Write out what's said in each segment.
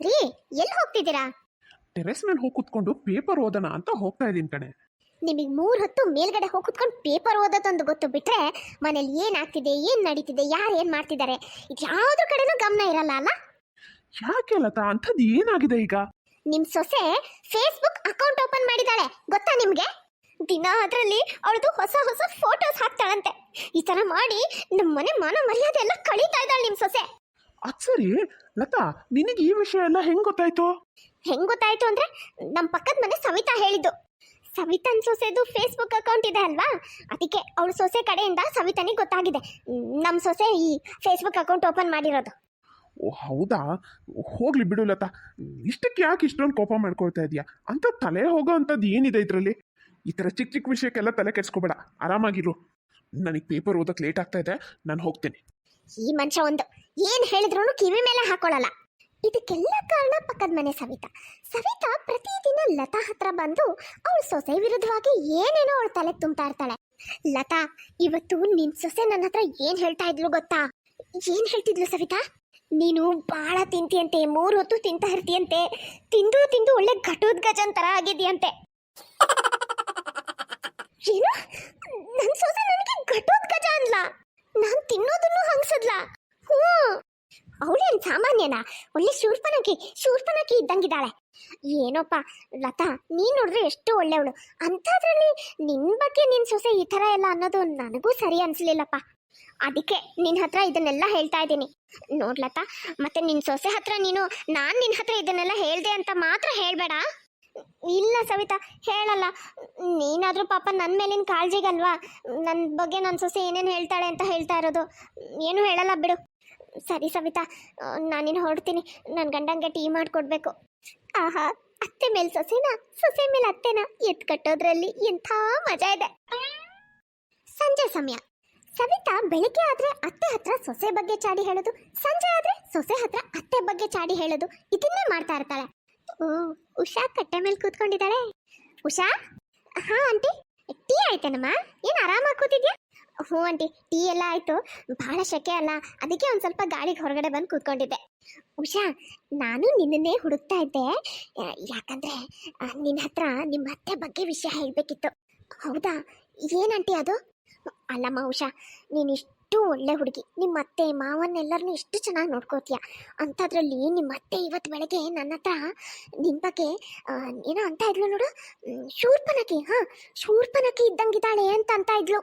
ರೀ ಎಲ್ಲಿ ಹೋಗ್ತಿದ್ದೀರಾ? ಟೆರೆಸ್ ಮೇಲೆ ಹೋಗಿ ಕುತ್ಕೊಂಡು ಪೇಪರ್ ಓದೋಣ ಅಂತ ಹೋಗ್ತಾ ಇದ್ದೀನಿ ಕಣೆ. ನಿಮಗೆ ಮೂರು ಹೊತ್ತು ಮೇಲ್ಗಡೆ ಹೋಗಿ ಕುತ್ಕೊಂಡು ಪೇಪರ್ ಓದೋದೊಂದು ಗೊತ್ತು ಬಿಟ್ರೆ ಮನೇಲಿ ಏನಾಗ್ತಿದೆ ಏನು ನಡೀತಿದೆ ಯಾರು ಏನು ಮಾಡ್ತಿದ್ದಾರೆ? ಇದು ಯಾವುದ್ರ ಕಡೆನೂ ಗಮನ ಇರಲ್ಲ ಅಲ್ಲ? ಯಾಕೆ ಲತಾ ಅಂಥದ್ದು ಏನಾಗಿದೆ ಈಗ? ನಿಮ್ಮ ಸೊಸೆ ಫೇಸ್ಬುಕ್ ಅಕೌಂಟ್ ಓಪನ್ ಮಾಡಿದ್ದಾಳೆ ಗೊತ್ತಾ ನಿಮಗೆ? ದಿನ ಅದರಲ್ಲಿ ಅವಳದು ಹೊಸ ಹೊಸ ಫೋಟೋಸ್ ಹಾಕ್ತಾಳಂತೆ. ಈ ಥರ ಮಾಡಿ ನಮ್ಮ ಮನೆ ಮಾನ ಮರ್ಯಾದೆ ಎಲ್ಲ ಕಳೀತಾ ಇದ್ದಾಳೆ ನಿಮ್ಮ ಸೊಸೆ. ಅದ್ ಸರಿ ಲತಾ ನಿನಗೆ ಈ ವಿಷಯ ಎಲ್ಲ ಹೆಂಗ್ ಗೊತ್ತಾಯ್ತು? ಹೆಂಗ್ ಗೊತ್ತಾಯ್ತು ಅಂದ್ರೆ ನಮ್ಮ ಪಕ್ಕದ ಮನೆ ಸವಿತಾ ಹೇಳಿದ್ದು. ಸವಿತನ್ ಸೊಸೆದು ಫೇಸ್ಬುಕ್ ಅಕೌಂಟ್ ಇದೆ ಅಲ್ವಾ? ಅದಕ್ಕೆ ಅವಳ ಸೊಸೆ ಕಡೆಯಿಂದ ಸವಿತನಿಗೆ ಗೊತ್ತಾಗಿದೆ. ನಮ್ಮ ಸೊಸೆ ಈ ಫೇಸ್ಬುಕ್ ಅಕೌಂಟ್ ಓಪನ್ ಮಾಡಿರೋದು. ಓ ಹೌದಾ? ಹೋಗ್ಲಿ ಬಿಡು ಲತಾ. ಇಷ್ಟಕ್ಕೆ ಯಾಕೆ ಇಷ್ಟೊಂದು ಕೋಪ ಮಾಡ್ಕೊಳ್ತಾ ಇದೀಯಾ? ಅಂತ ತಲೆ ಹೋಗೋ ಅಂಥದ್ದು ಏನಿದೆ ಇದರಲ್ಲಿ? ಈ ಥರ ಚಿಕ್ಕ ಚಿಕ್ಕ ವಿಷಯಕ್ಕೆಲ್ಲ ತಲೆ ಕೆಡ್ಸ್ಕೊಬೇಡ. ಆರಾಮಾಗಿರು. ನನಗೆ ಪೇಪರ್ ಓದಕ್ಕೆ ಲೇಟ್ ಆಗ್ತಾ ಇದೆ. ನಾನು ಹೋಗ್ತೇನೆ. ಈ ಮನುಷ್ಯ ಒಂದು. ಏನ್ ಹೇಳಿದ್ರು ಕಿವಿ ಮೇಲೆ ಹಾಕೊಳ್ಳಲ್ಲ. ಇದಕ್ಕೆಲ್ಲ ಕಾರಣ ಪಕ್ಕದ ಮನೆ ಸವಿತಾ. ಸವಿತಾ ಪ್ರತಿದಿನ ಲತಾ ಹತ್ರ ಬಂದು ಅವಳ ಸೊಸೆ ವಿರುದ್ಧವಾಗಿ ಏನೇನೋ ಅವಳ ತಲೆ ತುಂಬ್ತಾ ಇರ್ತಾಳೆ. ಲತಾ, ಇವತ್ತು ನಿನ್ ಸೊಸೆ ನನ್ನ ಹತ್ರ ಏನ್ ಹೇಳ್ತಾ ಇದ್ಲು ಗೊತ್ತಾ? ಏನ್ ಹೇಳ್ತಿದ್ಲು ಸವಿತಾ? ನೀನು ಬಹಳ ತಿಂತಿಯಂತೆ, ಮೂರು ಹೊತ್ತು ತಿಂತಾ ಇರ್ತೀಯಂತೆ. ತಿಂದು ತಿಂದು ಒಳ್ಳೆ ಘಟೋದ್ಗಜನ್ ತರ ಆಗಿದೆಯಂತೆ ಏನು? ನನ್ನ ಸೊಸೆ ನನಗೆ ಘಟೋದ್ಗಜ ಅನ್ಲ ನಾನ್ ತಿನ್ನೋದನ್ನು ಹಂಗ್ಸದ್ಲ ಹ್ಞೂ ಸಾಮಾನ್ಯನಾ ಒಳ್ಳೆ ಶೂರ್ಪನಕಿ ಶೂರ್ಪನಕಿ ಇದ್ದಂಗಿದ್ದಾಳೆ. ಏನೋಪ್ಪ, ಲತಾ, ನೀನ್ ನೋಡಿದ್ರೆ ಎಷ್ಟು ಒಳ್ಳೆಯವಳು. ಅಂಥದ್ರಲ್ಲಿ ನಿನ್ ಬಗ್ಗೆ ನಿನ್ ಸೊಸೆ ಈ ಥರ ಎಲ್ಲ ಅನ್ನೋದು ನನಗೂ ಸರಿ ಅನ್ಸ್ಲಿಲ್ಲಪ್ಪ. ಅದಕ್ಕೆ ನಿನ್ ಹತ್ರ ಇದನ್ನೆಲ್ಲ ಹೇಳ್ತಾ ಇದ್ದೀನಿ. ನೋಡ್ಲತಾ ಮತ್ತೆ ನಿನ್ ಸೊಸೆ ಹತ್ರ ನೀನು, ನಾನು ನಿನ್ ಹತ್ರ ಇದನ್ನೆಲ್ಲ ಹೇಳ್ದೆ ಅಂತ ಮಾತ್ರ ಹೇಳ್ಬೇಡ. ಇಲ್ಲ ಸವಿತಾ, ಹೇಳಲ್ಲ. ನೀನಾದರೂ ಪಾಪ ನನ್ನ ಮೇಲಿನ ಕಾಳಜಿಗಲ್ವಾ? ನನ್ನ ಬಗ್ಗೆ ನನ್ನ ಸೊಸೆ ಏನೇನು ಹೇಳ್ತಾಳೆ ಅಂತ ಹೇಳ್ತಾ ಇರೋದು? ಏನು ಹೇಳಲ್ಲ ಬಿಡು. ಸರಿ ಸವಿತಾ ನಾನಿನ್ನು ಹೊರಡ್ತೀನಿ. ನನ್ನ ಗಂಡಂಗೆ ಟೀ ಮಾಡಿಕೊಡ್ಬೇಕು. ಆಹಾ, ಅತ್ತೆ ಮೇಲೆ ಸೊಸೆನಾ? ಸೊಸೆ ಮೇಲೆ ಅತ್ತೆನ? ಎತ್ ಕಟ್ಟೋದ್ರಲ್ಲಿ ಎಂಥ ಮಜಾ ಇದೆ. ಸಂಜೆ ಸಮಯ. ಸವಿತಾ ಬೆಳಿಗ್ಗೆ ಆದ್ರೆ ಅತ್ತೆ ಹತ್ರ ಸೊಸೆ ಬಗ್ಗೆ ಚಾಡಿ ಹೇಳೋದು, ಸಂಜೆ ಆದ್ರೆ ಸೊಸೆ ಹತ್ರ ಅತ್ತೆ ಬಗ್ಗೆ ಚಾಡಿ ಹೇಳೋದು, ಇದನ್ನೇ ಮಾಡ್ತಾ ಇರ್ತಾಳೆ. ಓ, ಉಷಾ ಕಟ್ಟೆ ಮೇಲೆ ಕೂತ್ಕೊಂಡಿದ್ದಾಳೆ? ಉಷಾ? ಹಾ, ಆಂಟಿ. ಟೀ ಆಯ್ತೇನಮ್ಮ? ಏನು ಆರಾಮಾಗಿ ಕೂತಿದ್ಯಾ? ಹ್ಞೂ ಆಂಟಿ, ಟೀ ಎಲ್ಲ ಆಯಿತು. ಭಾಳ ಶೆಕೆ ಅಲ್ಲ, ಅದಕ್ಕೆ ಒಂದು ಸ್ವಲ್ಪ ಗಾಳಿಗೆ ಹೊರಗಡೆ ಬಂದು ಕೂತ್ಕೊಂಡಿದ್ದೆ. ಉಷಾ, ನಾನು ನಿನ್ನನ್ನೇ ಹುಡುಕ್ತಾ ಇದ್ದೆ. ಯಾಕಂದರೆ ನಿನ್ನ ಹತ್ರ ನಿಮ್ಮ ಅತ್ತೆ ಬಗ್ಗೆ ವಿಷಯ ಹೇಳಬೇಕಿತ್ತು. ಹೌದಾ? ಏನಂಟಿ ಅದು? ಅಲ್ಲಮ್ಮ ಉಷಾ, ನೀನು ಇಷ್ಟು ಒಳ್ಳೆ ಹುಡುಗಿ. ನಿಮ್ಮ ಅತ್ತೆ ಮಾವನ್ನೆಲ್ಲರನ್ನೂ ಇಷ್ಟು ಚೆನ್ನಾಗಿ ನೋಡ್ಕೋತೀಯ? ಅಂಥದ್ರಲ್ಲಿ ನಿಮ್ಮ ಅತ್ತೆ ಇವತ್ತು ಬೆಳಗ್ಗೆ ನನ್ನ ಹತ್ರ ನಿನ್ನ ಬಗ್ಗೆ ಏನೋ ಅಂತ ಇದ್ಲು ನೋಡು. ಶೂರ್ಪನಕಿ ಹಾಂ ಶೂರ್ಪನಕಿ ಇದ್ದಂಗೆ ಇದ್ದಂಗಿದ್ದಾಳೆ ಅಂತ ಅಂತ ಇದ್ಲು.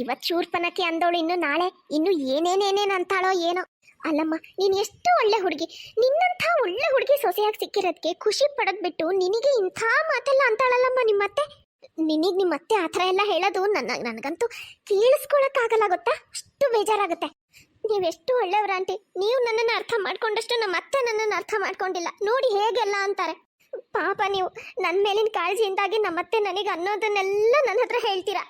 ಇವತ್ತು ಶೂರ್ಪನಕ್ಕೆ ಅಂದವಳು ಇನ್ನು ನಾಳೆ, ಇನ್ನು ಏನೇನೇನೇನು ಅಂತಾಳೋ ಏನೋ. ಅಲ್ಲಮ್ಮ, ನೀನು ಎಷ್ಟು ಒಳ್ಳೆ ಹುಡುಗಿ. ನಿನ್ನಂಥ ಒಳ್ಳೆ ಹುಡುಗಿ ಸೊಸೆಯಾಗಿ ಸಿಕ್ಕಿರೋದಕ್ಕೆ ಖುಷಿ ಪಡೋದು ಬಿಟ್ಟು ನಿನಗೆ ಇಂಥ ಮಾತೆಲ್ಲ ಅಂತಾಳಲ್ಲಮ್ಮ ನಿಮ್ಮತ್ತೆ? ನಿನಗೆ ನಿಮ್ಮತ್ತೆ ಆ ಥರ ಎಲ್ಲ ಹೇಳೋದು ನನ್ನ ನನಗಂತೂ ಕೇಳಿಸ್ಕೊಳಕ್ಕಾಗಲ್ಲ ಗೊತ್ತಾ? ಅಷ್ಟು ಬೇಜಾರಾಗುತ್ತೆ. ನೀವೆಷ್ಟು ಒಳ್ಳೆಯವ್ರ ಆಂಟಿ. ನೀವು ನನ್ನನ್ನು ಅರ್ಥ ಮಾಡ್ಕೊಂಡಷ್ಟು ನಮ್ಮ ಅತ್ತೆ ನನ್ನನ್ನು ಅರ್ಥ ಮಾಡ್ಕೊಂಡಿಲ್ಲ. ನೋಡಿ ಹೇಗೆಲ್ಲ ಅಂತಾರೆ. ಪಾಪ ನೀವು ನನ್ನ ಮೇಲಿನ ಕಾಳಜಿಯಿಂದಾಗಿ ನಮ್ಮತ್ತೆ ನನಗೆ ಅನ್ನೋದನ್ನೆಲ್ಲ ನನ್ನ ಹತ್ರ ಹೇಳ್ತೀರಾ?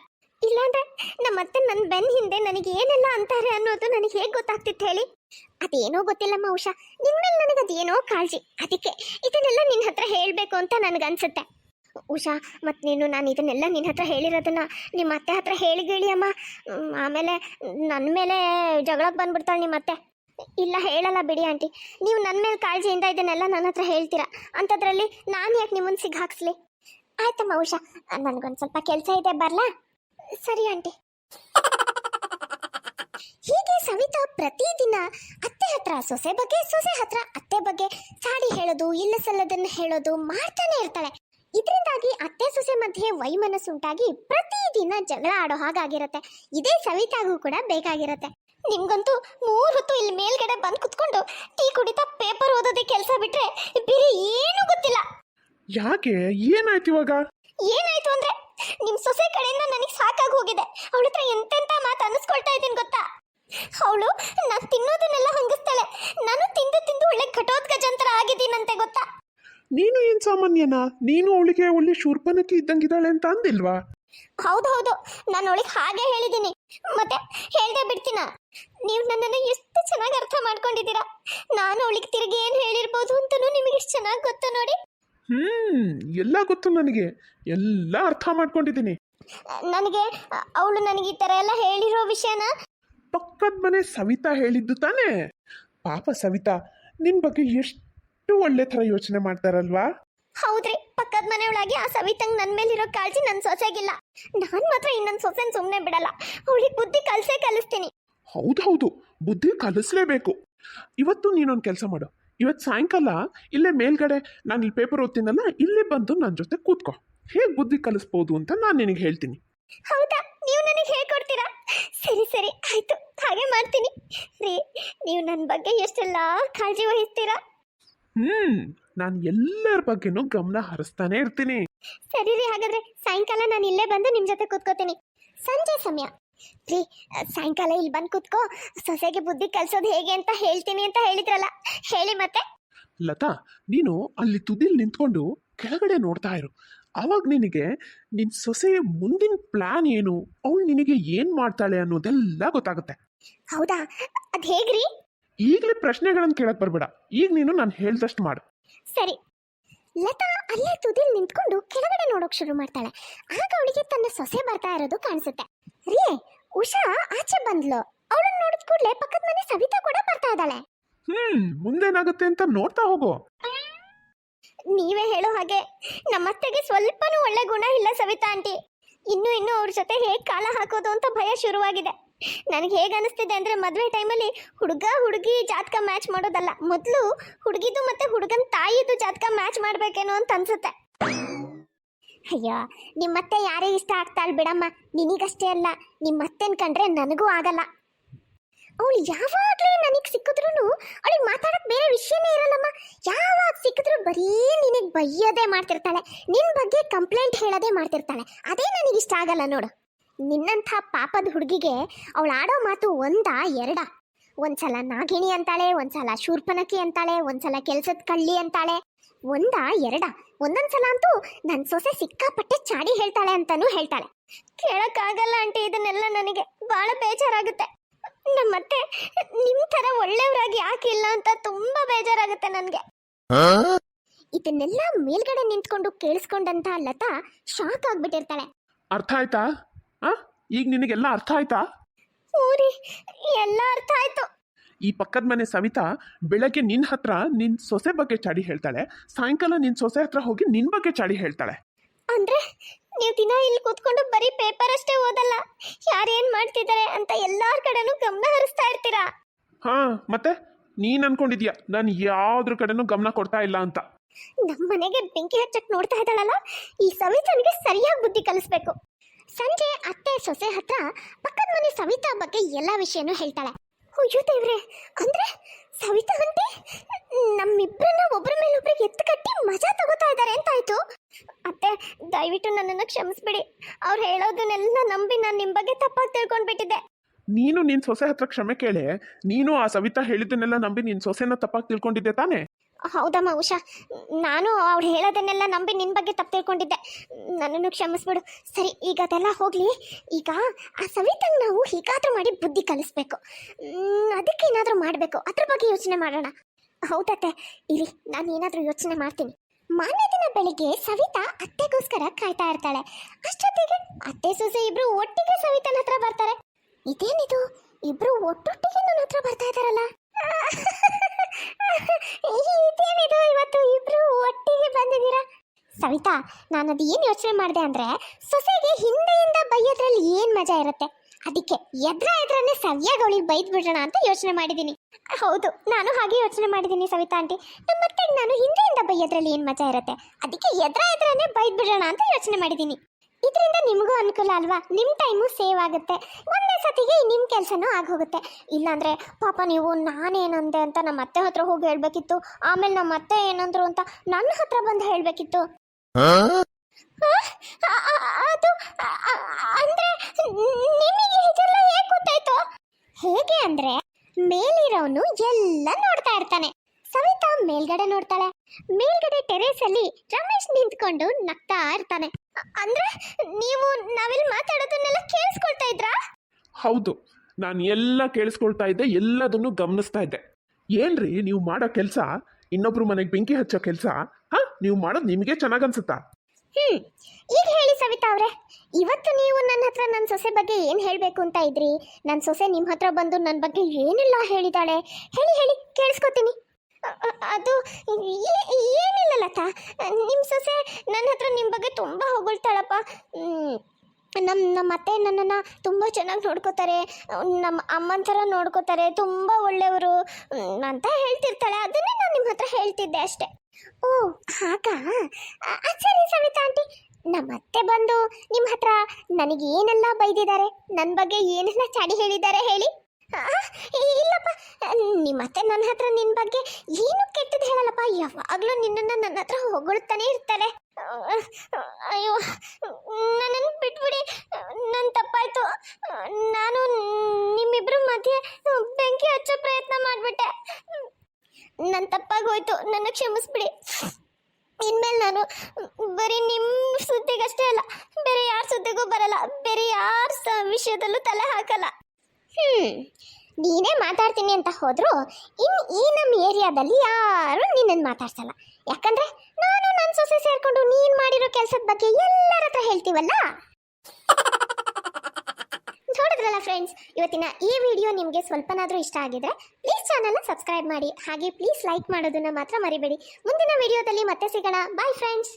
ಇಲ್ಲಾಂದ್ರೆ ನಮ್ಮತ್ತೆ ನನ್ನ ಬೆನ್ನ ಹಿಂದೆ ನನಗೆ ಏನೆಲ್ಲ ಅಂತಾರೆ ಅನ್ನೋದು ನನಗೆ ಹೇಗೆ ಗೊತ್ತಾಗ್ತಿತ್ತು ಹೇಳಿ? ಅದೇನೋ ಗೊತ್ತಿಲ್ಲಮ್ಮ ಉಷಾ. ನಿನ್ಮೇಲೆ ನನಗೆ ಅದೇನೋ ಕಾಳಜಿ. ಅದಕ್ಕೆ ಇದನ್ನೆಲ್ಲ ನಿನ್ನ ಹತ್ರ ಹೇಳಬೇಕು ಅಂತ ನನಗನ್ಸುತ್ತೆ. ಉಷಾ ಮತ್ತು ನೀನು ನಾನು ಇದನ್ನೆಲ್ಲ ನಿನ್ನ ಹತ್ರ ಹೇಳಿರೋದನ್ನ ನಿಮ್ಮ ಅತ್ತೆ ಹತ್ರ ಹೇಳಿ ಗೇಳಿ ಅಮ್ಮ. ಆಮೇಲೆ ನನ್ನ ಮೇಲೆ ಜಗಳಕ್ಕೆ ಬಂದ್ಬಿಡ್ತಾಳೆ ನಿಮ್ಮ ಅತ್ತೆ. ಇಲ್ಲ, ಹೇಳಲ್ಲ ಬಿಡಿ ಆಂಟಿ. ನೀವು ನನ್ನ ಮೇಲೆ ಕಾಳಜಿಯಿಂದ ಇದನ್ನೆಲ್ಲ ನನ್ನ ಹತ್ರ ಹೇಳ್ತೀರಾ? ಅಂಥದ್ರಲ್ಲಿ ನಾನು ಯಾಕೆ ನಿಮ್ಮನ್ನು ಸಿಗ್ಹಾಕ್ಸ್ಲಿ ಆಯ್ತಮ್ಮ ಉಷಾ, ನನಗೊಂದು ಸ್ವಲ್ಪ ಕೆಲಸ ಇದೆ, ಬರಲಾ? ಸರಿ ಆಂಟಿ. ಹೀಗೆ ಸವಿತಾ ಪ್ರತಿದಿನ ಅತ್ತೆ ಹತ್ರ ಸೊಸೆ ಬಗ್ಗೆ ಸೊಸೆ ಹತ್ರ ಅತ್ತೆ ಬಗ್ಗೆ ಸಾಡಿ ಹೇಳೋದು ಇಲ್ಲ ಸಲ್ಲದನ್ನ ಹೇಳೋದು ಮಾಡ್ತಾನೆ ಇರ್ತಾಳೆ. ಇದರಿಂದಾಗಿ ಅತ್ತೆ ಸೊಸೆ ಮಧ್ಯೆ ವೈಮನಸ್ಸುಂಟಾಗಿ ಪ್ರತಿದಿನ ಜಗಳ ಆಡೋ ಹಾಗಾಗಿರತ್ತೆ. ಇದೇ ಸವಿತಾಗೂ ಕೂಡ ಬೇಕಾಗಿರತ್ತೆ. ನಿಮ್ಗಂತೂ ಮೂರು ಹೊತ್ತು ಇಲ್ಲಿ ಮೇಲ್ಗಡೆ ಬಂದು ಕುತ್ಕೊಂಡು ಟೀ ಕುಡಿತಾ ಪೇಪರ್ ಓದೋದೇ ಕೆಲಸ ಬಿಟ್ರೆ ಬೇರೆ ಏನೂ ಗೊತ್ತಿಲ್ಲ. ಯಾಕೆ? ಏನಾಯ್ತು ಇವಾಗ? ಏನಾಯ್ತು ಅಂದ್ರೆ ನಿಮ್ ಸೊಸೆ ಕಡೆಯಿಂದ ನನಗೆ ಸಾಕಾಗಿ ಹೋಗಿದೆ. ಅವಳ ಹತ್ರ ಎಂತೆಂತ ಮಾತು ಅನ್ನಿಸ್ಕೊಳ್ತಾ ಇದ್ದೀನಿ ಗೊತ್ತಾ? ಅವಳು ನಾನು ತಿನ್ನೋದನ್ನೆಲ್ಲ ಹಂಗಿಸ್ತಾಳೆ. ನಾನು ತಿಂದು ತಿಂದು ಒಳ್ಳೆ ಘಟೋತ್ಕಜಂತರ ಆಗಿದ್ದೀನಂತೆ ಗೊತ್ತಾ? ನೀನು ಏನ್ ಸಾಮಾನ್ಯನ? ನೀನು ಅವಳಿಗೆ ಒಳ್ಳೆ ಶೂರ್ಪನಕ್ಕೆ ಇದ್ದಂಗಿದ್ದಾಳೆ ಅಂತ ಅಂದಿಲ್ವಾ? ಹೌದು ಹೌದು. ನಾನು ಅವಳಿಗೆ ಹಾಗೆ ಹೇಳಿದ್ದೀನಿ ಮತ್ತೆ ಹೇಳ್ದೆ ಬಿಡ್ತೀನ? ನೀವು ನನ್ನನ್ನು ಎಷ್ಟು ಚೆನ್ನಾಗಿ ಅರ್ಥ ಮಾಡ್ಕೊಂಡಿದ್ದೀರಾ? ನಾನು ಅವಳಿಗೆ ತಿರುಗಿ ಏನು ಹೇಳಿರ್ಬೋದು ಅಂತಲೂ ನಿಮಗೆ ಇಷ್ಟು ಚೆನ್ನಾಗಿ ಗೊತ್ತು ನೋಡಿ. ಹ್ಮ್ ಎಲ್ಲ ಗೊತ್ತು ನನಗೆ. ಎಲ್ಲ ಅರ್ಥ ಮಾಡ್ಕೊಂಡಿದ್ದೀನಿ. ನನಗೆ ಅವಳು ನನಗೆ ಈ ತರ ಎಲ್ಲ ಹೇಳಿರೋ ವಿಷಯನ? ಪಕ್ಕದ ಮನೆ ಸವಿತಾ ಹೇಳಿದ್ದು ತಾನೇ? ಪಾಪ ಸವಿತಾ ನಿನ್ ಬಗ್ಗೆ ಎಷ್ಟು ಒಳ್ಳೆ ಥರ ಯೋಚನೆ ಮಾಡ್ತಾರಲ್ವಾ? ಹೌದ್ರಿ ಪಕ್ಕದ ಮನೆಯೊಳಗೆ ಆ ಸವಿತಂಗ್ ನನ್ನ ಮೇಲಿರೋ ಕಾಳಜಿ ನನ್ನ ಸೊಸೆಗಿಲ್ಲ. ನಾನು ಮಾತ್ರ ಇನ್ನೊಂದು ಸೊಸೆ ಸುಮ್ಮನೆ ಬಿಡಲ್ಲ. ಅವಳಿಗೆ ಬುದ್ಧಿ ಕಲ್ಸೇ ಕಲಿಸ್ತೀನಿ. ಹೌದೌದು ಬುದ್ಧಿ ಕಲಿಸ್ಲೇಬೇಕು. ಇವತ್ತು ನೀನೊಂದು ಕೆಲಸ ಮಾಡು. ಇವತ್ತು ಸಾಯಂಕಾಲ ಇಲ್ಲೇ ಮೇಲ್ಗಡೆ ನಾನು ಇಲ್ಲಿ ಪೇಪರ್ ಓದ್ತೀನಲ್ಲ ಇಲ್ಲೇ ಬಂದು ನನ್ನ ಜೊತೆ ಕೂತ್ಕೋ. ಹೇಗೆ ಬುದ್ಧಿ ಕಲಿಸ್ಬೋದು ಅಂತ ನಾನು ನಿನಗೆ ಹೇಳ್ತೀನಿ. ಹೌದಾ? ನೀವು ನನಗೆ ಹೇಳ್ಕೊಡ್ತೀರಾ ಸರಿ ಸರಿ ಆಯ್ತು. ಹಾಗೆ ಮಾಡ್ತೀನಿ. ರೀ ನೀವು ನನ್ನ ಬಗ್ಗೆ ಎಷ್ಟೆಲ್ಲ ಕಾಳಜಿ ವಹಿಸ್ತೀರಾ? ಹ್ಮ್ ನಾನು ಎಲ್ಲರ ಬಗ್ಗೆನೂ ಗಮನ ಹರಿಸ್ತಾನೆ ಇರ್ತೀನಿ. ಸರಿ ರೀ ಹಾಗಾದ್ರೆ ಸಾಯಂಕಾಲ ನಾನು ಇಲ್ಲೇ ಬಂದು ನಿಮ್ಮ ಜೊತೆ ಕೂತ್ಕೋತೀನಿ. ಸಂಜೆ ಸಮಯ. ರೀ ಸಾಯಂಕಾಲ ಇಲ್ಲಿ ಬಂದು ಕೂತ್ಕೋ ಸೊಸೆಗೆ ಬುದ್ಧಿ ಕಲ್ಸೋದು ಹೇಗೆ ಅಂತ ಹೇಳ್ತೀನಿ ಅಂತ ಹೇಳಿದ್ರಲ್ಲ. ಹೇಳಿ ಮತ್ತೆ. ಲತಾ ನೀನು ಅಲ್ಲಿ ತುದಿಲ್ ನಿಂತ್ಕೊಂಡು ಕೆಳಗಡೆ ನೋಡ್ತಾ ಇರು. ಅವಾಗ ನಿನಗೆ ನಿನ್ ಸೊಸೆಯ ಮುಂದಿನ ಪ್ಲಾನ್ ಏನು ಅವಳು ನಿನಗೆ ಏನ್ ಮಾಡ್ತಾಳೆ ಅನ್ನೋದೆಲ್ಲ ಗೊತ್ತಾಗುತ್ತೆ. ಹೌದಾ? ಅದ್ ಹೇಗ್ರಿ? ಈಗಲೇ ಪ್ರಶ್ನೆಗಳನ್ನು ಕೇಳಕ್ ಬರ್ಬೇಡ. ಈಗ ನೀನು ನಾನು ಹೇಳ್ದಷ್ಟು ಮಾಡು. ಸರಿ. ಲತಾ ಅಲ್ಲೇ ತುದಿಲ್ ನಿಂತ್ಕೊಂಡು ಕೆಳಗಡೆ ನೋಡೋಕ್ ಶುರು ಮಾಡ್ತಾಳೆ. ಆಗ ಅವಳಿಗೆ ತನ್ನ ಸೊಸೆ ಬರ್ತಾ ಇರೋದು ಕಾಣಿಸುತ್ತೆ. ರೀ ಉಷಾ ಆಚೆ ಬಂದ್ಲು. ಅವಳನ್ನ ನೋಡಿದ ಕೂಡಲೇ ಪಕ್ಕದ ಮನೆ ಸವಿತಾ ಕೂಡ ಬರ್ತಾ ಇದ್ದಾಳೆ. ಹ್ಮ್ ಮುಂದೇನಾಗುತ್ತೆ ಅಂತ ನೋಡ್ತಾ ಹೋಗು. ನೀವೇ ಹೇಳೋ ಹಾಗೆ ನಮ್ಮತ್ತೆಗೆ ಸ್ವಲ್ಪನೂ ಒಳ್ಳೆ ಗುಣ ಇಲ್ಲ ಸವಿತಾ ಆಂಟಿ. ಇನ್ನು ಇನ್ನು ಅವ್ರ ಜೊತೆ ಹೇಗೆ ಕಾಲ ಹಾಕೋದು ಅಂತ ಭಯ ಶುರುವಾಗಿದೆ. ನನಗೆ ಹೇಗೆ ಅನಿಸ್ತಿದೆ ಅಂದ್ರೆ ಮದುವೆ ಟೈಮಲ್ಲಿ ಹುಡುಗ ಹುಡುಗಿ ಜಾತಕ ಮ್ಯಾಚ್ ಮಾಡೋದಲ್ಲ. ಮೊದಲು ಹುಡುಗಿದು ಮತ್ತೆ ಹುಡುಗನ ತಾಯಿದು ಜಾತಕ ಮ್ಯಾಚ್ ಮಾಡಬೇಕೇನೋ ಅಂತ ಅನ್ಸುತ್ತೆ. ಅಯ್ಯೋ, ನಿಮ್ಮತ್ತೆ ಯಾರೇ ಇಷ್ಟ ಆಗ್ತಾಳೆ ಬಿಡಮ್ಮ. ನಿನಗಷ್ಟೇ ಅಲ್ಲ, ನಿಮ್ಮತ್ತೆನ್ ಕಂಡ್ರೆ ನನಗೂ ಆಗಲ್ಲ. ಅವಳು ಯಾವಾಗಲೂ ನನಗೆ ಸಿಕ್ಕಿದ್ರು ಅವಳಿಗೆ ಮಾತಾಡಕ್ ಬೇರೆ ವಿಷಯನೇ ಇರಲ್ಲಮ್ಮ. ಯಾವಾಗ ಸಿಕ್ಕಿದ್ರು ಬರೀ ನಿನಗೆ ಬೈಯೋದೇ ಮಾಡ್ತಿರ್ತಾಳೆ. ನಿನ್ನ ಬಗ್ಗೆ ಕಂಪ್ಲೇಂಟ್ ಹೇಳೋದೇ ಮಾಡ್ತಿರ್ತಾಳೆ. ಅದೇ ನನಗೆ ಇಷ್ಟ ಆಗಲ್ಲ ನೋಡು. ನಿನ್ನಂಥ ಪಾಪದ ಹುಡುಗಿಗೆ ಅವಳು ಆಡೋ ಮಾತು ಒಂದ ಎರಡ? ಒಂದ್ಸಲ ನಾಗಿಣಿ ಅಂತಾಳೆ, ಒಂದ್ಸಲ ಶೂರ್ಪನಕಿ ಅಂತಾಳೆ, ಒಂದ್ಸಲ ಕೆಲ್ಸದ ಕಳ್ಳಿ ಅಂತಾಳೆ. ಒಂದ ಎರಡ? ಒಂದೊಂದ್ಸಲ ಅಂತೂ ನನ್ನ ಸೊಸೆ ಸಿಕ್ಕಾಪಟ್ಟೆ ಚಾಡಿ ಹೇಳ್ತಾಳೆ ಅಂತಾನೂ ಹೇಳ್ತಾಳೆ. ಕೇಳಕ್ಕಾಗಲ್ಲ ಆಂಟಿ ಇದನ್ನೆಲ್ಲ ನನಗೆ ಬಹಳ ಬೇಜಾರಾಗುತ್ತೆ. ನಮ್ಮತ್ತೆ ನಿಮ್ ತರ ಒಳ್ಳೆಯವರಾಗಿ ಯಾಕಿಲ್ಲ ಇಲ್ಲ ಅಂತ ತುಂಬಾ ಬೇಜಾರಾಗುತ್ತೆ ನನಗೆ. ಇದನ್ನೆಲ್ಲ ಮೇಲ್ಗಡೆ ನಿಂತ್ಕೊಂಡು ಕೇಳಿಸ್ಕೊಂಡಂತ ಲತಾ ಶಾಕ್ ಆಗ್ಬಿಟ್ಟಿರ್ತಾಳೆ. ಅರ್ಥ ಆಯ್ತಾ? ಆ? ಈಗ ನಿನಗೆಲ್ಲ ಅರ್ಥ ಆಯ್ತಾ? ಊರಿ ಎಲ್ಲ ಅರ್ಥ ಆಯ್ತು. ಈ ಪಕ್ಕದ ಮನೆ ಸವಿತಾ ಬೆಳಗ್ಗೆ ನಿನ್ನ ಹತ್ರ ನಿನ್ನ ಸೊಸೆ ಬಗ್ಗೆ ಚಾಡಿ ಹೇಳ್ತಾಳೆ ಸಾಯಂಕಾಲ ನಿನ್ನ ಸೊಸೆ ಹತ್ರ ಹೋಗಿ ನಿನ್ನ ಬಗ್ಗೆ ಚಾಡಿ ಹೇಳ್ತಾಳೆ. ಅಂದ್ರೆ ನೀವು ದಿನ ಇಲ್ಲಿ ಕೂತ್ಕೊಂಡು ಬರೀ ಪೇಪರ್ ಅಷ್ಟೇ ಓದಲ್ಲ ಯಾರೇನ್ ಮಾಡ್ತಿದ್ದಾರೆ ಅಂತ ಎಲ್ಲಾರ್ ಕಡೆನೂ ಗಮನ ಹರಿಸ್ತಾ ಇರ್ತೀರಾ? ಹಾ ಮತ್ತೆ ನೀನ್ ಅನ್ಕೊಂಡಿದ್ಯಾ ನಾನು ಯಾವ್ದ್ರ ಕಡೆನೂ ಗಮನ ಕೊಡ್ತಾ ಇಲ್ಲ ಅಂತ. ನಮ್ಮ ಮನೆಗೆ ಬೆಂಕಿ ಹಚ್ಚಕ್ ನೋಡ್ತಾ ಇದ್ದಾಳಲ್ಲ ಈ ಸವಿತನಿಗೆ ಸರಿಯಾಗಿ ಬುದ್ಧಿ ಕಲಿಸ್ಬೇಕು. ಸಂಜೆ ಅತ್ತೆ ಸೊಸೆ ಹತ್ರ ಪಕ್ಕದ ಮನೆ ಸವಿತಾ ಬಗ್ಗೆ ಎಲ್ಲ ವಿಷಯನೂ ಹೇಳ್ತಾಳೆ. ಅಯ್ಯೋ ದೇವ್ರೆ ಅಂದ್ರೆ ಸವಿತಾ ಆಂಟಿ ನಮ್ಮಿಬ್ಬರನ್ನ ಒಬ್ಬರ ಮೇಲೆ ಒಬ್ರಿಗೆ ಎತ್ತು ಕಟ್ಟಿ ಮಜಾ ತಗೋತಾ ಇದ್ದಾರೆ ಅಂತಾಯ್ತು ಅತ್ತೆ, ದಯವಿಟ್ಟು ನನ್ನನ್ನು ಕ್ಷಮಿಸ್ಬಿಡಿ. ಅವ್ರು ಹೇಳೋದನ್ನೆಲ್ಲ ನಂಬಿ ನಾನು ನಿಮ್ಮ ಬಗ್ಗೆ ತಪ್ಪಾಗಿ ತಿಳ್ಕೊಂಡ್ಬಿಟ್ಟಿದ್ದೆ. ನೀನು ನಿನ್ನ ಸೊಸೆ ಹತ್ರ ಕ್ಷಮೆ ಕೇಳೆ. ನೀನು ಆ ಸವಿತಾ ಹೇಳಿದ್ದನ್ನೆಲ್ಲ ನಂಬಿ ನಿನ್ ಸೊಸೆನ ತಪ್ಪಾಗಿ ತಿಳ್ಕೊಂಡಿದ್ದೆ ತಾನೇ? ಹೌದಮ್ಮ ಉಷಾ, ನಾನು ಅವ್ರು ಹೇಳೋದನ್ನೆಲ್ಲ ನಂಬಿ ನಿನ್ನ ಬಗ್ಗೆ ತಪ್ಪು ತಿಳ್ಕೊಂಡಿದ್ದೆ. ನನ್ನನ್ನು ಕ್ಷಮಿಸ್ಬಿಡು. ಸರಿ, ಈಗ ಅದೆಲ್ಲ ಹೋಗಲಿ. ಈಗ ಆ ಸವಿತಂಗೆ ನಾವು ಹೀಗಾದ್ರೂ ಮಾಡಿ ಬುದ್ಧಿ ಕಲಿಸ್ಬೇಕು. ಅದಕ್ಕೆ ಏನಾದರೂ ಮಾಡಬೇಕು. ಅದ್ರ ಬಗ್ಗೆ ಯೋಚನೆ ಮಾಡೋಣ. ಹೌದತ್ತೆ ಇರಿ, ನಾನು ಏನಾದರೂ ಯೋಚನೆ ಮಾಡ್ತೀನಿ. ಮಾನ್ಯ ದಿನ ಬೆಳಿಗ್ಗೆ ಸವಿತಾ ಅತ್ತೆಗೋಸ್ಕರ ಕಾಯ್ತಾ ಇರ್ತಾಳೆ. ಅಷ್ಟೊತ್ತಿಗೆ ಅತ್ತೆ, ಸೊಸೆ ಇಬ್ರು ಒಟ್ಟಿಗೆ ಸವಿತನ ಹತ್ರ ಬರ್ತಾರೆ. ಇದೇನಿದು? ಇಬ್ರು ಒಟ್ಟೊಟ್ಟಿಗೆ ನನ್ನ ಹತ್ರ ಬರ್ತಾ ಇದಾರಲ್ಲ ಇದೇನಿದು? ಇವತ್ತು ಇಬ್ರು ಒಟ್ಟಿಗೆ ಬಂದಿದ್ದೀರಾ? ಸವಿತಾ ನಾನು ಅದು ಏನು ಯೋಚನೆ ಮಾಡಿದೆ ಅಂದರೆ, ಸೊಸೆಗೆ ಹಿಂದೆಯಿಂದ ಬೈಯೋದ್ರಲ್ಲಿ ಏನು ಮಜಾ ಇರುತ್ತೆ? ಅದಕ್ಕೆ ಎದ್ರ ಎದ್ರನ್ನೇ ಸವಿಯಾಗಿ ಅವಳಿಗೆ ಬೈದ್ ಬಿಡೋಣ ಅಂತ ಯೋಚನೆ ಮಾಡಿದ್ದೀನಿ. ಹೌದು, ನಾನು ಹಾಗೆ ಯೋಚನೆ ಮಾಡಿದ್ದೀನಿ ಸವಿತಾ ಆಂಟಿ. ನಮ್ಮ ಅತ್ತೆಗೆ ನಾನು ಹಿಂದೆಯಿಂದ ಬೈಯೋದ್ರಲ್ಲಿ ಏನು ಮಜಾ ಇರುತ್ತೆ? ಅದಕ್ಕೆ ಎದ್ರ ಎದ್ರನ್ನೇ ಬೈದು ಬಿಡೋಣ ಅಂತ ಯೋಚನೆ ಮಾಡಿದ್ದೀನಿ. ಇದರಿಂದ ನಿಮಗೂ ಅನುಕೂಲ ಅಲ್ವಾ? ನಿಮ್ಮ ಟೈಮು ಸೇವ್ ಆಗುತ್ತೆ. ಒಂದೇ ಸತಿಗೆ ನಿಮ್ಮ ಕೆಲಸನೂ ಆಗೋಗುತ್ತೆ. ಇಲ್ಲಾಂದರೆ ಪಾಪ ನೀವು ನಾನೇನಂದೆ ಅಂತ ನಮ್ಮ ಅತ್ತೆ ಹತ್ರ ಹೋಗಿ ಹೇಳಬೇಕಿತ್ತು. ಆಮೇಲೆ ನಮ್ಮ ಅತ್ತೆ ಏನಂದ್ರು ಅಂತ ನನ್ನ ಹತ್ರ ಬಂದು ಹೇಳಬೇಕಿತ್ತು. ಅದು ಅಂದ್ರೆ ನಿಮಗೆ ಇದೆಲ್ಲ ಹೇಗೆ ಗೊತ್ತಾಯ್ತು? ಹೇಗೆ ಅಂದ್ರೆ ಮೇಲಿರೋನು ಎಲ್ಲ ನೋಡ್ತಾ ಇರ್ತಾನೆ. ಸವಿತಾ ಮೇಲ್ಗಡೆ ನೋಡ್ತಾಳೆ. ಮೇಲ್ಗಡೆ ಟೆರೇಸ್ ಅಲ್ಲಿ ರಮೇಶ್ ನಿಂತ್ಕೊಂಡು ನಗ್ತಾ ಇರ್ತಾನೆ. ಅಂದ್ರೆ ನೀವು ನಾವಿಲ್ಲಿ ಮಾತಾಡೋದನ್ನೆಲ್ಲ ಕೇಳಿಸ್ಕೊಳ್ತಾ ಇದ್ರಾ? ಹೌದು ನಾನು ಎಲ್ಲ ಕೇಳಿಸ್ಕೊಳ್ತಾ ಇದ್ದೆ ಎಲ್ಲದನ್ನು ಗಮನಿಸ್ತಾ ಇದ್ದೆ. ಏನ್ರಿ ನೀವು ಮಾಡೋ ಕೆಲಸ? ಇನ್ನೊಬ್ರು ಮನೆಗೆ ಬೆಂಕಿ ಹಚ್ಚೋ ಕೆಲಸ? ಹಾ ನೀವು ಮಾಡೋದು ನಿಮಗೆ ಚೆನ್ನಾಗ್ ಅನ್ಸುತ್ತಾ? ಹ್ಮ್ ಈಗ ಹೇಳಿ ಸವಿತಾ ಅವ್ರೆ. ಇವತ್ತು ನೀವು ನನ್ನ ಹತ್ರ ನನ್ನ ಸೊಸೆ ಬಗ್ಗೆ ಏನ್ ಹೇಳ್ಬೇಕು ಅಂತ ಇದ್ರಿ? ನನ್ನ ಸೊಸೆ ನಿಮ್ಮ ಹತ್ರ ಬಂದು ನನ್ನ ಬಗ್ಗೆ ಏನಿಲ್ಲ ಹೇಳಿದಾಳೆ. ಹೇಳಿ ಹೇಳಿ ಕೇಳಿಸ್ಕೊತೀನಿ. ಅದು ಏನಿಲ್ಲ ಲತಾ ನಿಮ್ಮ ಸೊಸೆ ನನ್ನ ಹತ್ರ ನಿಮ್ಮ ಬಗ್ಗೆ ತುಂಬ ಹೊಗಳ್ತಾಳಪ್ಪ. ನಮ್ಮ ನಮ್ಮ ಅತ್ತೆ ನನ್ನನ್ನು ತುಂಬ ಚೆನ್ನಾಗಿ ನೋಡ್ಕೋತಾರೆ. ನಮ್ಮ ಅಮ್ಮನ ಥರ ನೋಡ್ಕೋತಾರೆ. ತುಂಬ ಒಳ್ಳೆಯವರು. ಅಂತ ಹೇಳ್ತಿರ್ತಾಳೆ. ಅದನ್ನೇ ನಾನು ನಿಮ್ಮ ಹತ್ರ ಹೇಳ್ತಿದ್ದೆ ಅಷ್ಟೇ. ಓ, ಹಾಗಾ? ಸರಿ ಸವಿತಾ ಆಂಟಿ. ನಮ್ಮ ಅತ್ತೆ ಬಂದು ನಿಮ್ಮ ಹತ್ರ ನನಗೆ ಏನೆಲ್ಲ ಬೈದಿದ್ದಾರೆ? ನನ್ನ ಬಗ್ಗೆ ಏನೆಲ್ಲ ಚಾಡಿ ಹೇಳಿದ್ದಾರೆ ಹೇಳಿ. ಇಲ್ಲಪ್ಪ, ನಿಮ್ಮ ಅತ್ತೆ ನನ್ನ ಹತ್ರ ನಿನ್ನ ಬಗ್ಗೆ ಏನು ಕೆಟ್ಟದ್ದು ಹೇಳಲ್ಲಪ್ಪ. ಯಾವಾಗಲೂ ನಿನ್ನನ್ನು ನನ್ನ ಹತ್ರ ಹೊಗಳ್ತಾನೆ ಇರ್ತಾರೆ. ಅಯ್ಯೋ, ನನ್ನನ್ನು ಬಿಟ್ಬಿಡಿ. ನನ್ನ ತಪ್ಪಾಯ್ತು. ನಾನು ನಿಮ್ಮಿಬ್ಬರ ಮಧ್ಯೆ ಬೆಂಕಿ ಹಚ್ಚೋ ಪ್ರಯತ್ನ ಮಾಡಿಬಿಟ್ಟೆ. ನನ್ನ ತಪ್ಪಾಗೋಯ್ತು. ನನ್ನ ಕ್ಷಮಿಸ್ಬಿಡಿ. ಇನ್ಮೇಲೆ ನಾನು ಬರೀ ನಿಮ್ಮ ಸುದ್ದಿಗಷ್ಟೇ ಅಲ್ಲ, ಬೇರೆ ಯಾರ ಸುದ್ದಿಗೂ ಬರಲ್ಲ, ಬೇರೆ ಯಾರ ವಿಷಯದಲ್ಲೂ ತಲೆ ಹಾಕಲ್ಲ. ಹ್ಮ್. ನೀನೇ ಮಾತಾಡ್ತೀನಿ ಅಂತ ಹೋದ್ರು, ಇನ್ ಈ ನಮ್ಮ ಏರಿಯಾದಲ್ಲಿ ಯಾರು ನಿನ್ನನ್ನು ಮಾತಾಡ್ಸಲ್ಲ. ಯಾಕಂದ್ರೆ ನಾನು ನನ್ನ ಸೊಸೆ ಸೇರ್ಕೊಂಡು ನೀನು ಮಾಡಿರೋ ಕೆಲಸದ ಬಗ್ಗೆ ಎಲ್ಲರ ಹತ್ರ ಹೇಳ್ತೀವಲ್ಲ? ನೋಡಿದ್ರಲ್ಲ ಫ್ರೆಂಡ್ಸ್ ಇವತ್ತಿನ ಈ ವಿಡಿಯೋ ನಿಮಗೆ ಸ್ವಲ್ಪನಾದರೂ ಇಷ್ಟ ಆಗಿದ್ರೆ ಪ್ಲೀಸ್ ಚಾನಲ್ನ ಸಬ್ಸ್ಕ್ರೈಬ್ ಮಾಡಿ, ಹಾಗೆ ಪ್ಲೀಸ್ ಲೈಕ್ ಮಾಡೋದನ್ನು ಮಾತ್ರ ಮರಿಬೇಡಿ. ಮುಂದಿನ ವಿಡಿಯೋದಲ್ಲಿ ಮತ್ತೆ ಸಿಗೋಣ. Bye friends